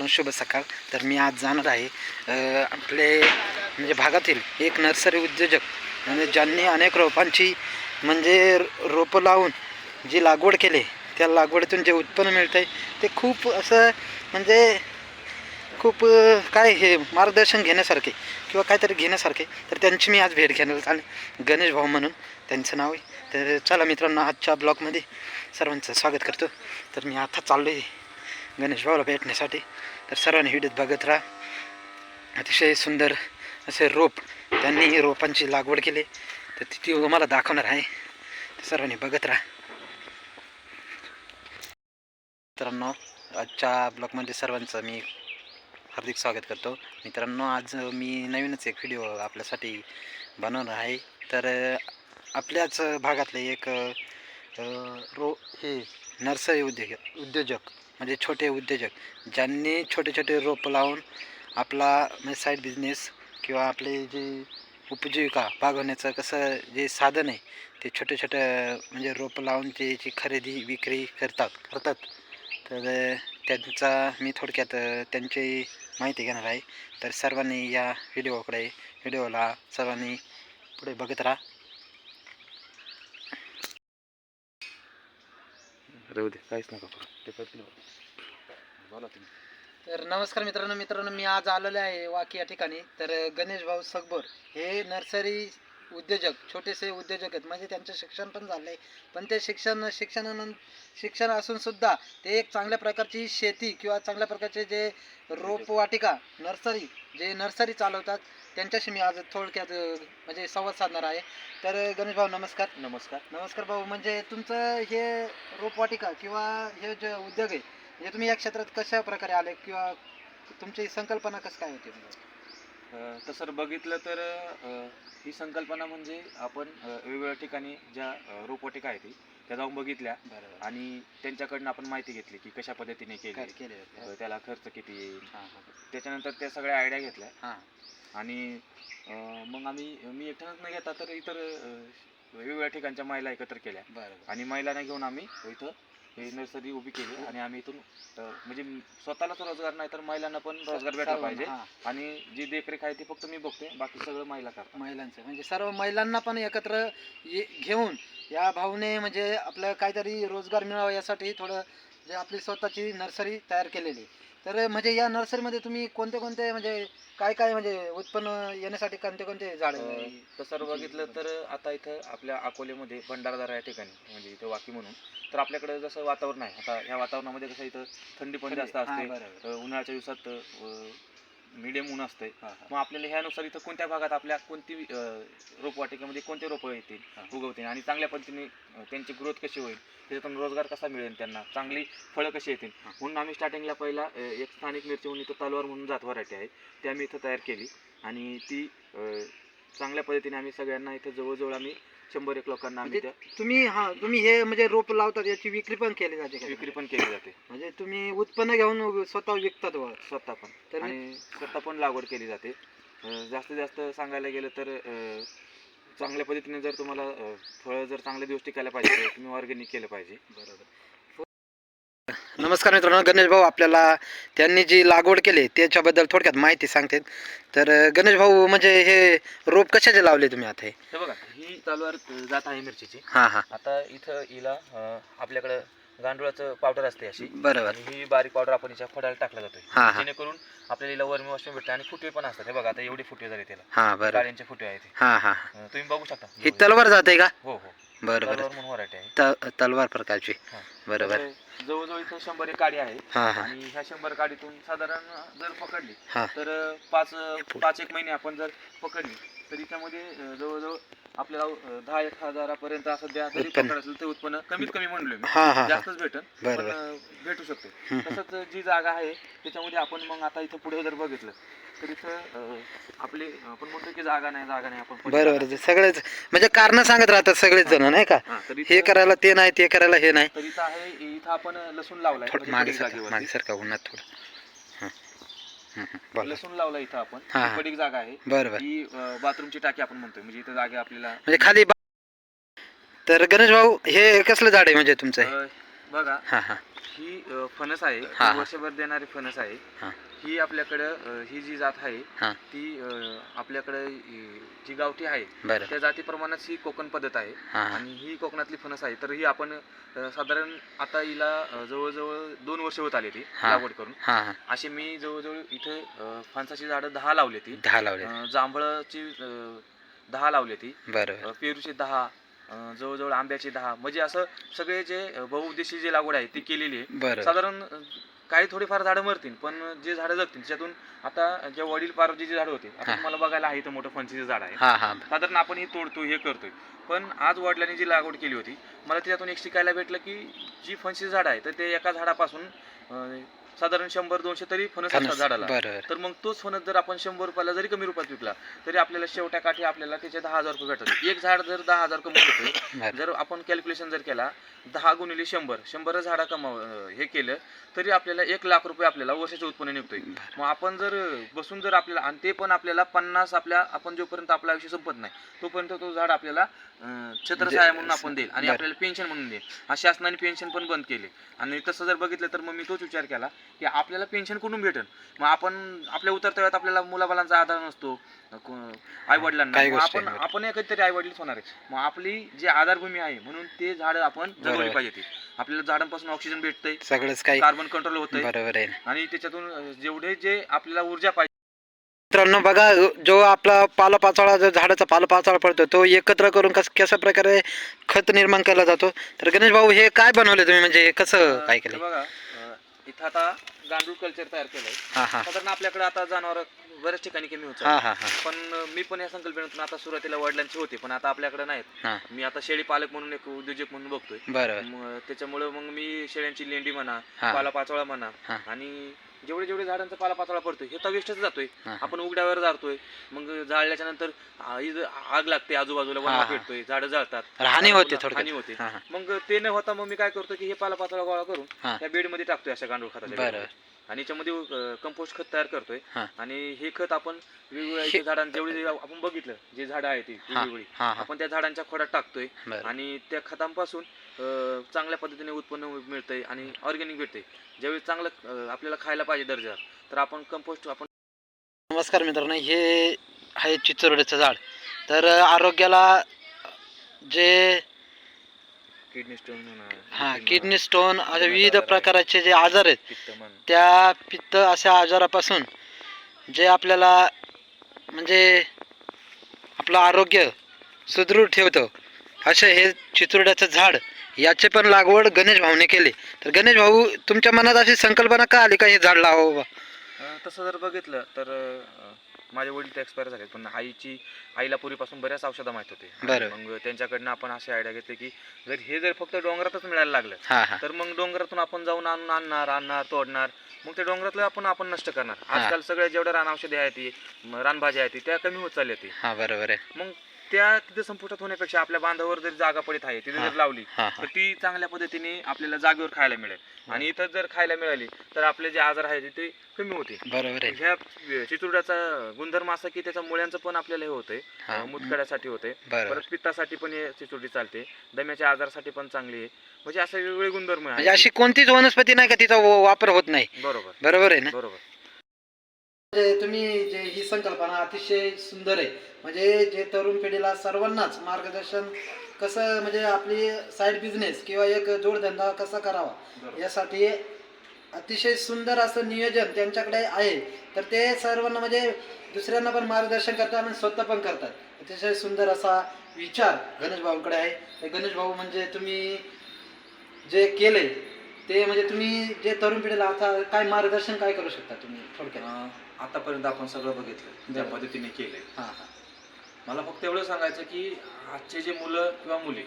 सर्वांना शुभ सकाळ. तर मी आज जाणार आहे आपले म्हणजे भागातील एक नर्सरी उद्योजक. म्हणजे ज्यांनी अनेक रोपांची म्हणजे रोपं लावून जी लागवड केली त्या लागवडीतून जे उत्पन्न मिळतं आहे ते खूप असं म्हणजे खूप काय हे मार्गदर्शन घेण्यासारखे किंवा काहीतरी घेण्यासारखे. तर त्यांची मी आज भेट घेणार चालेल गणेश भाऊ म्हणून त्यांचं नाव आहे. तर चला मित्रांनो आजच्या ब्लॉगमध्ये सर्वांचं स्वागत करतो. तर मी आता चाललो आहे गणेश भाऊला भेटण्यासाठी. तर सर्वांनी व्हिडिओत बघत राहा. अतिशय सुंदर असे रोप त्यांनी रोपांची लागवड केली. तर ती ती मला दाखवणार आहे. तर सर्वांनी बघत राहा. मित्रांनो आजच्या ब्लॉगमध्ये सर्वांचं मी हार्दिक स्वागत करतो. मित्रांनो आज मी नवीनच एक व्हिडिओ आपल्यासाठी बनवणार आहे. तर आपल्याच भागातले एक रो हे नर्सरी उद्योग उद्योजक म्हणजे छोटे उद्योजक ज्यांनी छोटे छोटे रोपं लावून आपला म्हणजे साईड बिझनेस किंवा आपले जे उपजीविका भागवण्याचं कसं जे साधन आहे ते छोटे छोटे म्हणजे रोपं लावून त्याची खरेदी विक्री करतात करतात. तर त्यांचा मी थोडक्यात त्यांची माहिती घेणार आहे. तर सर्वांनी या व्हिडिओकडे व्हिडिओला सर्वांनी पुढे बघत राहा. राहू दे काहीच नका करू. बोला. तुम्ही. तर नमस्कार मित्रांनो मित्रांनो मी आज आलेलो आहे वाकी या ठिकाणी. तर गणेश भाऊ सगबोर हे नर्सरी उद्योजक छोटेसे उद्योजक आहेत. म्हणजे त्यांचं शिक्षण पण झालं आहे पण ते शिक्षण शिक्षणानं शिक्षण असून सुद्धा ते एक चांगल्या प्रकारची शेती किंवा चांगल्या प्रकारचे जे रोपवाटिका नर्सरी जे नर्सरी चालवतात त्यांच्याशी मी आज थोडक्यात म्हणजे संवाद साधणार आहे. तर गणेश भाऊ नमस्कार. नमस्कार. नमस्कार भाऊ म्हणजे तुमचं हे रोपवाटिका किंवा हे जे उद्योग आहे म्हणजे तुम्ही या क्षेत्रात कशा प्रकारे आले किंवा तुमची संकल्पना कसं काय होती? तसं बघितलं तर अं, ही संकल्पना म्हणजे आपण अं, वेगवेगळ्या ठिकाणी ज्या अं, रोपवाटिका आहेत ती त्या जाऊन बघितल्या बरोबर. आणि त्यांच्याकडनं आपण माहिती घेतली की कशा पद्धतीने केली काय केले? अं, त्याला खर्च किती येईल? हां, हां. त्याच्यानंतर त्या सगळ्या आयडिया घेतल्या. हां. आणि मग आम्ही मी एकट्यानंच न घेता तर इतर वेगवेगळ्या ठिकाणच्या महिला एकत्र केल्या. बरोबर. आणि महिलांना घेऊन आम्ही इथं हे नर्सरी उभी केली आणि आम्ही इथून म्हणजे स्वतःलाच रोजगार नाही तर महिलांना पण रोजगार भेटला पाहिजे. हां. आणि जी देखरेख आहे ती फक्त मी बघते बाकी सगळं महिला करतात. महिलांचं म्हणजे सर्व महिलांना पण एकत्र घेऊन या भाऊने म्हणजे आपलं काहीतरी रोजगार मिळावा यासाठी थोडं जे आपली स्वतःची नर्सरी तयार केलेली. तर म्हणजे या नर्सरीमध्ये तुम्ही कोणते कोणते म्हणजे काय काय म्हणजे उत्पन्न येण्यासाठी कोणते कोणते झाड तसं बघितलं तर आता इथं आपल्या अकोलेमध्ये भंडारदारा या ठिकाणी म्हणजे इथं वाकी म्हणून. तर आपल्याकडे जसं वातावरण आहे आता ह्या वातावरणामध्ये कसं इथं थंडी पण जास्त असते उन्हाळ्याच्या दिवसात मिडियम ऊन असते मग आपल्याला ह्यानुसार इथं कोणत्या भागात आपल्या कोणती अं, रोपवाटिकेमध्ये कोणते रोपं येतील उगवतील आणि चांगल्या पद्धतीने अं, त्यांची ग्रोथ कशी होईल त्याच्यातून रोजगार कसा मिळेल त्यांना चांगली फळं कशी येतील. म्हणून आम्ही स्टार्टिंगला पहिला अं, एक स्थानिक मिरची म्हणून इथं तलवार म्हणून जात व्हरायटी आहे. ती आम्ही इथं तयार केली आणि ती अं, चांगल्या पद्धतीने आम्ही सगळ्यांना इथं जवळजवळ आम्ही शंभर एक लोकांना आम्ही म्हणजे तुम्ही हा तुम्ही हे म्हणजे रोप लावतात याची विक्री पण केली जाते का? विक्री पण केली जाते. म्हणजे तुम्ही उत्पन्न घेऊन स्वतः विकतात स्वतः पण. तर आणि स्वतः पण लागवड केली जाते. अं, जास्तीत जास्त सांगायला गेलं तर अं, चांगल्या पद्धतीने जर तुम्हाला अं, फळं जर चांगल्या दिवस टिकायला पाहिजे तुम्ही ऑर्गॅनिक केलं पाहिजे. बरोबर. नमस्कार मित्रांनो गणेश भाऊ आपल्याला त्यांनी जी लागवड केली त्याच्याबद्दल थोडक्यात माहिती सांगते तर अं, गणेश भाऊ म्हणजे हे रोप कशाचे लावले तुम्ही आता हे? हे बघा ही चालूवर जात आहे मिरचीची. हां हां. आता इथं हिला आपल्याकडं गांडुळाचं पावडर असते अशी. बरोबर. ही बारीक पावडर आपण हिच्या फडायला टाकला जातोय. जेणेकरून आपल्याला हिला वर्मी वॉशमेंट भेटते आणि फुटवे पण असतात. हे बघा आता एवढे फुटवे झाले त्याला. बरोबर. गाड्यांचे फुटवे आहेत तुम्ही बघू शकता. ही तलवार जाते का? हो हो. बरं बरं तलवार म्हणून तलवार प्रकारची. हां. बरोबर. तर जवळजवळ इथं शंभर एक गाडी आहे आणि ह्या शंभर गाडीतून साधारण जर पकडली तर पाच पाच एक महिने आपण जर पकडली तर याच्यामध्ये अं, जवळजवळ आपल्याला दहा एक हजारापर्यंत सध्या जरी उत्पन्न. पकडलं असेल तर उत्पन्न कमीत कमी म्हणलोय मी हां हां हां जास्तच भेटन बरं, पण. अं, भेटू शकते. तसंच जी जागा आहे त्याच्यामध्ये आपण मग आता इथं पुढे जर बघितलं तर इथं अं, आपली आपण म्हणतो की जागा नाही जागा नाही आपण पण बरोबर ते सगळेच म्हणजे कारण सांगत राहतात सगळेच जण नाही का हां, तर हे इथं- करायला ते नाही ते करायला हे नाही तर इथं आहे इथं आपण लसूण लावलाय थोडं म्हणजे मागे पडीक सरका जागेवरती. मागे सरका उन्हात थोडं. बोला लसूण लावला इथं आपण. हां, ही. हां. पडीक जागा आहे. बरं बरं. ही बाथरूमची टाकी आपण म्हणतोय. म्हणजे इथं जागा आपल्याला म्हणजे खाली बा- तर गणेश भाऊ हे कसलं झाड आहे म्हणजे तुमचं हे? अं, बघा. हां हां. ही अ, फणस आहे. हा, हा. ही वर्षभर देणारी फणस आहे. हा. ही आपल्याकडं अ, ही जी जात आहे. ती अ, आपल्याकडं अ, जी गावठी आहे बरं. त्या जातीप्रमाणेच ही कोकण पद्धत आहे. हां हां. आणि ही कोकणातली फणस आहे. तर ही आपण अ, साधारण आता हिला अ, जवळजवळ दोन वर्ष होत आली ती हा. लागवड करून. हां हां. अशी मी जवळजवळ इथे अ, फणसाची झाडं दहा लावली ती. दहा लावले जांभळाची अ, दहा लावली ती. बरं. अ, पेरूची दहा जवळजवळ आंब्याची दहा. म्हणजे असं सगळे जे अ, बहुउद्देशीय जी लागवड आहे ती केलेली आहे. साधारण काही थोडीफार झाडं मरतील पण जे झाडं जगतील त्याच्यातून आता जे वडील पारोजी जी झाडं होती आता. तुम्हाला बघायला आहे इथं मोठं फणसीचं झाड आहे. हां हां. साधारण आपण ही तोडतो हे करतोय. पण आज वडिलांनी जी लागवड केली होती मला त्याच्यातून एक शिकायला भेटलं की जी फणसीचं झाड आहे तर ते एका झाडापासून साधारण शंभर दोनशे तरी फणस असतात झाडाला. तर मग तोच फणस जर आपण शंभर रुपयाला जरी कमी रुपयात विकला तरी आपल्याला शेवट्या काठी आपल्याला त्याचे दहा हजार रुपये भेटतात. एक झाड जर दहा हजार कमी होते बरं. जर आपण कॅल्क्युलेशन जर केला दहा गुणिले शंभर शंभर झाडा कमाव अं, हे केलं तरी आपल्याला एक लाख रुपये आपल्याला वर्षाचे उत्पन्न निघतोय. मग आपण जर बसून जर आपल्याला आणि ते पण आपल्याला पन्नास आपल्या आपण जोपर्यंत आपलं आयुष्य संपत नाही तोपर्यंत तो झाड आपल्याला अं, छत्रछाया म्हणून आपण देईल आणि बरं. आपल्याला पेन्शन म्हणून देईल. आणि शासनाने पेन्शन पण बंद केले. आणि तसं जर बघितलं तर मग मी तोच विचार केला की आपल्याला पेन्शन कुठून भेटेल मग आपण आपल्या उतरत्या वेळात आपल्याला मुलाबालांचा आधार नसतो. आई वडिलांना काही मग गोष्टी आपण आहेत. आपण कधीतरी आई वडील होणार आहे. मग आपली जी आधारभूमी आहे म्हणून ते झाड आपण जगवली बरोबर. पाहिजे ती. आपल्याला झाडांपासून ऑक्सिजन भेटतंय. सगळंच काही कार्बन कंट्रोल होतंय. बरोबर आहे. आणि त्याच्यातून अं, जेवढे जे आपल्याला ऊर्जा पाहिजे मित्रांनो बघा जो आपला पालापाचोळा जो झाडाचा पालापाचोळा पडतो तो एकत्र करून कस कशा प्रकारे खत निर्माण केला जातो? तर गणेश भाऊ हे काय बनवले तुम्ही? म्हणजे कसं काय हे केलं बघा इथं आता गांडूळ कल्चर तयार केलंय. हां हां. साधारण आपल्याकडे आता जनावर बऱ्याच ठिकाणी कमी होत हां हां हां. पण मी पण या संकल्पनेतून आता सुरुवातीला वडिलांची होते पण आता आपल्याकडे नाहीत. हां. मी आता शेळी पालक म्हणून एक उद्योजक म्हणून बघतोय. बरोबर मग त्याच्यामुळे मग मी शेळ्यांची लेंडी म्हणा हां. पाला पाचोळा म्हणा हां. आणि जेवढे जेवढे झाडांचा पाला पाचोळा पडतोय हे तर वेस्टच जातोय हां. आपण उघड्यावर जातोय मग जाळल्याच्या नंतर आ, आग लागते आजूबाजूला हां, हां. पेटतोय झाडं जळतात तर हानी होते हानी होते हां हां मग ते न होता मग मी काय करतो की हे पाला पाचोळा गोळा करून हां. त्या बेडमध्ये टाकतोय अशा गांडूळ खताच्या बरं. आणि याच्यामध्ये कंपोस्ट खत तयार करतोय. हां. आणि हे खत आपण वेगवेगळ्या इथे झाडांना जेवढे जे आपण बघितलं जे झाडं आहेत ती हां वेगवेगळी हां हां. आपण त्या झाडांच्या खोडात टाकतोय. बरं. आणि त्या खतांपासून अं, चांगल्या पद्धतीने उत्पन्न मिळतंय आणि ऑर्गॅनिक भेटते ज्यावेळी चांगलं अं, आपल्याला खायला पाहिजे दर्जा तर आपण कंपोस्ट आपण नमस्कार मित्रांनो हे आहे चिचोरड्याचं झाड. तर आरोग्याला जे किडनी स्टोन हां किडनी स्टोन असे विविध प्रकारचे जे आजार आहेत त्या पित्त अशा आजारापासून जे आपल्याला म्हणजे आपलं आरोग्य सुदृढ ठेवतं असे हे चिचुरड्याचं झाड याचे पण लागवड गणेश भाऊने केली तर गणेश भाऊ तुमच्या मनात अशी संकल्पना का आली का हे झाड? अं, तसं जर बघितलं तर माझे वडील तर एक्सपायर झाले पण आईची आईला पूर्वीपासून बऱ्याच औषधं माहीत होते. बरं. मग त्यांच्याकडनं आपण अशी आयडिया घेतली की जर हे जर फक्त डोंगरातच मिळायला लागलं हां हां. तर मग डोंगरातून आपण जाऊन आणून आणणार आणणार तोडणार. मग ते डोंगरातलं आपण आपण नष्ट करणार. आजकाल सगळ्या जेवढ्या रान औषधी आहेत ती म, रानभाज्या आहेत ती, त्या कमी होत चालल्या ती हां बरोबर आहे. मग त्या तिथे संपुष्टात होण्यापेक्षा आपल्या बांधावर जर जागा पडत आहे तिथे. जर लावली हां तर ती चांगल्या पद्धतीने आपल्याला जागेवर खायला मिळेल. आणि इथं जर खायला मिळाली तर आपले जे आजार आहेत ते कमी होतील. बरोबर आहे. ह्या चितुरड्याचा गुणधर्म असा की त्याच्या मुळ्यांचं पण आपल्याला हे होतंय हा. अं, मुतखड्यासाठी होते बरोबर. परत पित्तासाठी पण हे चिचुरडी चालते. दम्याच्या आजारासाठी पण चांगली आहे. म्हणजे असे वेगवेगळे गुणधर्म म्हणजे आहेत अशी कोणतीच वनस्पती नाही का तिचा व- वापर होत नाही? बरोबर. बरोबर आहे ना? बरोबर. म्हणजे तुम्ही जे ही संकल्पना अतिशय सुंदर आहे. म्हणजे जे तरुण पिढीला सर्वांनाच मार्गदर्शन कसं म्हणजे आपली साईड बिझनेस किंवा एक जोडधंदा कसा करावा यासाठी अतिशय सुंदर असं नियोजन त्यांच्याकडे आहे. तर ते सर्वांना म्हणजे दुसऱ्यांना पण मार्गदर्शन करतात आणि स्वतः पण करतात. अतिशय सुंदर असा विचार गणेश भाऊंकडे आहे. गणेश भाऊ म्हणजे तुम्ही जे केले ते म्हणजे तुम्ही जे तरुण पिढीला आता काय मार्गदर्शन काय करू शकता तुम्ही थोडक्यात? अं, आतापर्यंत आपण सगळं बघितलं ज्या. पद्धतीने केलंय. हां हां. मला फक्त एवढं सांगायचं की आजचे जे मुलं किंवा मुली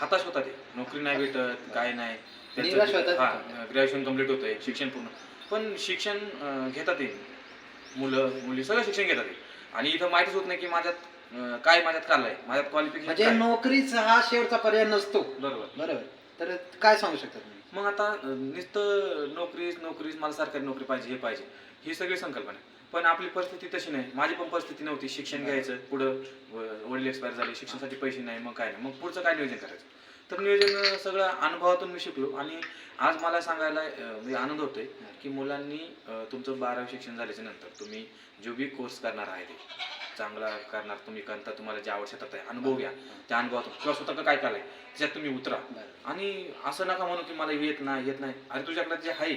हताश होतात. नोकरी नाही भेटत काय नाही. निराश होतात. ग्रॅज्युएशन कंप्लीट होतंय शिक्षण पूर्ण. पण शिक्षण अं, घेतात ते. मुलं मुली सगळं शिक्षण घेतात आणि इथं माहितीच होत नाही की माझ्यात अं, काय माझ्यात काल माझ्यात म्हणजे क्वालिफिकेशन नोकरीच हा शेवटचा पर्याय नसतो. बरोबर. बरोबर. तर काय सांगू शकता तुम्ही? मग आता नुसतं नोकरीच नोकरीच मला सरकारी नोकरी पाहिजे हे पाहिजे ही सगळी संकल्पना आहे. पण आपली परिस्थिती तशी नाही. माझी पण परिस्थिती नव्हती. शिक्षण घ्यायचं पुढं वडील एक्सपायर झाले शिक्षणासाठी पैसे नाही मग काय नाही. मग पुढचं काय नियोजन करायचं? तर नियोजन सगळं अनुभवातून मी शिकलो. आणि आज मला सांगायला म्हणजे आनंद होतोय की मुलांनी तुमचं बारावी शिक्षण झाल्याच्यानंतर तुम्ही जो बी कोर्स करणार आहे ते. चांगला करणार तुम्ही करता तुम्हाला जे आवड शेतात आहे अनुभव घ्या. त्या अनुभवातून. किंवा स्वतः काय करायला त्याच्यात तुम्ही उतरा. आणि असं नका म्हणू की मला येत नाही येत नाही. अरे तुझ्याकडे जे आहे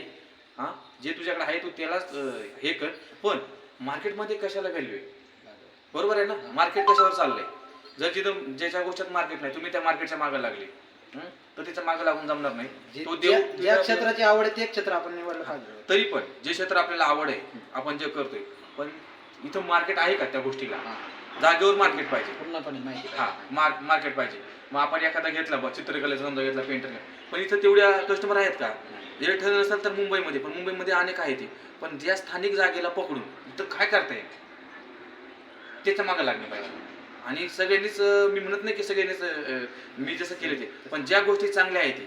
हा जे तुझ्याकडे आहे तू त्यालाच हे कर. पण मार्केटमध्ये कशाला व्हॅल्यू आहे बरोबर आहे ना? मार्केट कशावर चाललंय? जर जिथं ज्याच्या गोष्टीत मार्केट नाही तुम्ही त्या मार्केटच्या मागे लागले? तर त्याच्यामागे लागून जमणार नाही. तो देव ज्या क्षेत्राची आवड आहे ते क्षेत्र आपण निवडलं तरी पण जे क्षेत्र आपल्याला आवड आहे आपण जे करतोय. पण इथं मार्केट आहे का त्या गोष्टीला. जागेवर मार्केट पाहिजे. पूर्णपणे माहिती हा मार्क मार्केट पाहिजे. मग आपण एखादा घेतला बा चित्रकलेचा समजा घेतला पेंटर पण इथं तेवढ्या कस्टमर आहेत का? जर ठरलं नसेल तर मुंबईमध्ये पण मुंबईमध्ये अनेक आहेत ते. पण ज्या स्थानिक जागेला पकडून इथं काय करता येईल त्याच्यामागे लागणे पाहिजे. आणि सगळ्यांनीच मी म्हणत नाही की सगळ्यांनीच मी जसं केलं ते. पण ज्या गोष्टी चांगल्या आहेत